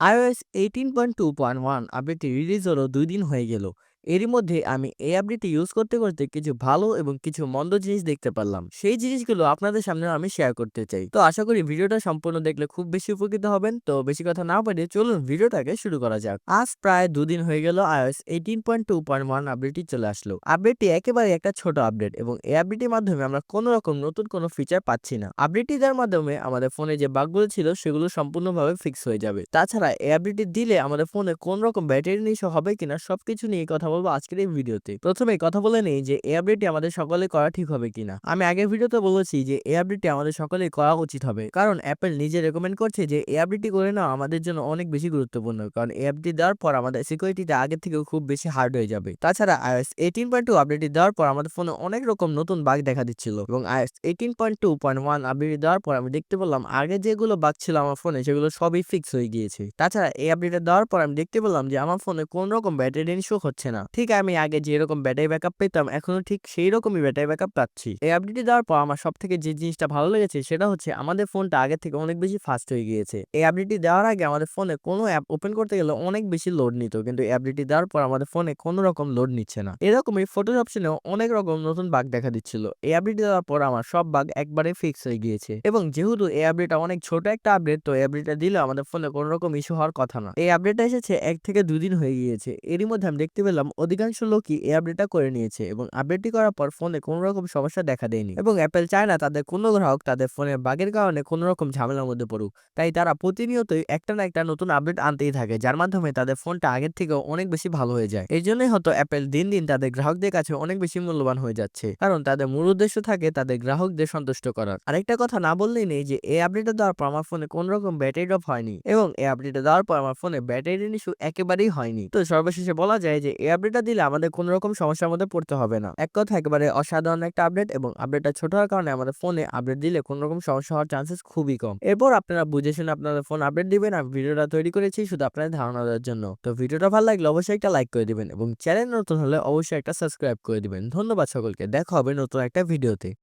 iOS 18.2.1 আপডেটটি release হলো দুই দিন হয়ে গেল। এরই মধ্যে আমি এই আপডেটটি ইউজ করতে, করতে কিছু ভালো এবং কিছু মন্দ জিনিস দেখতে পারলাম। সেই জিনিসগুলো আপনাদের সামনে আমি শেয়ার করতে চাই। তো আশা করি ভিডিওটা সম্পূর্ণ দেখলে খুব বেশি উপকৃত হবেন। তো বেশি কথা না বাড়িয়ে চলুন ভিডিওটাকে শুরু করা যাক। আজ প্রায় দুদিন হয়ে গেল iOS 18.2.1 আপডেটটি চলে আসলো। আপডেটটি একেবারে একটা ছোট আপডেট এবং এই আপডেটটির মাধ্যমে আমরা কোনো রকম নতুন কোনো ফিচার পাচ্ছি না। আপডেটটি দেওয়ার মাধ্যমে আমাদের ফোনে যে বাগগুলো ছিল সেগুলো সম্পূর্ণভাবে ফিক্স হয়ে যাবে। তাছাড়া এই আপডেটটি দিলে আমাদের ফোনে কোন রকম ব্যাটারি ইস্যু হবে কিনা সবকিছু নিয়ে কথা বলব আজকের এই ভিডিওতে। প্রথমে কথা বলে নেই যে, এই আপডেটটি আমাদের সকলে করা ঠিক হবে কিনা। আমি আগের ভিডিওতে বলেছি যে, এই আপডেটটি আমাদের সকলেই করা উচিত হবে। কারণ অ্যাপল নিজে রেকমেন্ড করছে যে, এই আপডেটটি করে নেওয়া আমাদের জন্য অনেক বেশি গুরুত্বপূর্ণ। কারণ এই আপডেটটি দেওয়ার পর আমাদের সিকিউরিটিটা আগের থেকেও খুব বেশি হার্ড হয়ে যাবে। তাছাড়া আইএস এইটিন পয়েন্ট টু আপডেটটি দেওয়ার পর আমাদের ফোনে অনেক রকম নতুন বাগ দেখা দিচ্ছিল এবং iOS 18.2.1 আপডেটটি দেওয়ার পর আমি দেখতে পেলাম, আগে যেগুলো বাগ ছিল আমার ফোনে সেগুলো সবই ফিক্স হয়ে গিয়েছে। তাছাড়া এই আপডেটটা দেওয়ার পর আমি দেখতে পেলাম যে, আমার ফোনে কোন রকম ব্যাটারি ইস্যু হচ্ছে না। ঠিক আমি আগে যেরকম ব্যাটারি ব্যাকআপ পেতাম, এখনও ঠিক সেই রকমই ব্যাটারি ব্যাকআপ পাচ্ছি। এই আপডেটটি দেওয়ার পর আমার সব থেকে যে জিনিসটা ভালো লেগেছে, সেটা হচ্ছে আমাদের ফোনটা আগের থেকে অনেক বেশি ফাস্ট হয়ে গিয়েছে। এই আপডেটটি দেওয়ার আগে আমাদের ফোনে কোনো অ্যাপ ওপেন করতে গেলে অনেক বেশি লোড নিত। কিন্তু এই আপডেটটি দেওয়ার পর আমাদের ফোনে কোনো রকম লোড নিচ্ছে না। এরকমই ফটোস অপশনেও অনেক রকম নতুন বাগ দেখা দিচ্ছিল। এই আপডেটটি দেওয়ার পর আমার সব বাগ একবারে ফিক্স হয়ে গিয়েছে এবং যেহেতু এই আপডেটটা অনেক ছোট একটা আপডেট তো এই আপডেটটা দিলে আমাদের ফোনে কোনো রকম ইস্যু হওয়ার কথা না। এই আপডেটটা এসেছে এক থেকে দুদিন হয়ে গিয়েছে। এরই মধ্যে আমি দেখতে পেলাম অধিকাংশ লোকই এই আপডেটটা করে নিয়েছে এবং আপডেটটি করার পর ফোনে কোনো রকম সমস্যা দেখা দেয়নি এবং অ্যাপল চায় না তাদের কোনো গ্রাহক তাদের ফোনের বাগের কারণে কোনো রকম ঝামেলার মধ্যে পড়ুক। তাই তারা প্রতিনিয়তই একটা না একটা নতুন আপডেট আনতেই থাকে যার মাধ্যমে তাদের ফোনটা আগের থেকেও অনেক বেশি ভালো হয়ে যায়। এজন্যই হয়তো অ্যাপল দিন, দিন তাদের গ্রাহকদের কাছে অনেক বেশি মূল্যবান হয়ে যাচ্ছে। কারণ তাদের মূল উদ্দেশ্য থাকে তাদের গ্রাহকদের সন্তুষ্ট করার। আরেকটা কথা না বললেই নেই যে এই আপডেটটা দেওয়ার পর আমার ফোনে কোনো রকম ব্যাটারি ড্রপ হয়নি এবং এই আপডেটটা দেওয়ার পর আমার ফোনে ব্যাটারি ইস্যু একেবারেই হয়নি। তো সর্বশেষে বলা যায় যে এই আপডেটটা দিলে আমাদের কোনো রকম সমস্যার মধ্যে পড়তে হবে না। এক কথা, একেবারে অসাধারণ একটা আপডেট এবং আপডেটটা ছোট হওয়ার কারণে আমাদের ফোনে আপডেট দিলে কোনো রকম সমস্যা হওয়ার চান্সেস খুবই কম। এরপর আপনারা বুঝে শুনে আপনাদের ফোন আপডেট দিবেন। আমি ভিডিওটা তৈরি করেছি শুধু আপনাদের ধারণা দেওয়ার জন্য। তো ভিডিওটা ভালো লাগলে অবশ্যই একটা লাইক করে দিবেন এবং চ্যানেল নতুন হলে অবশ্যই একটা সাবস্ক্রাইব করে দিবেন। ধন্যবাদ সকলকে। দেখা হবে নতুন একটা ভিডিওতে।